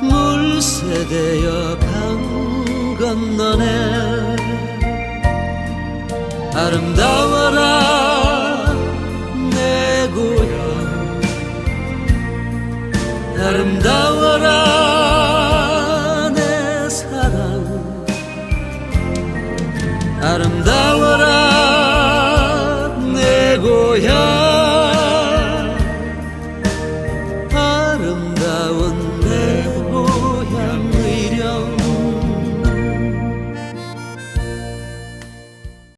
물새되어 강 건너네. 아름다워라 아름다워라 내 사랑. 아름다워라 내 고향. 아름다운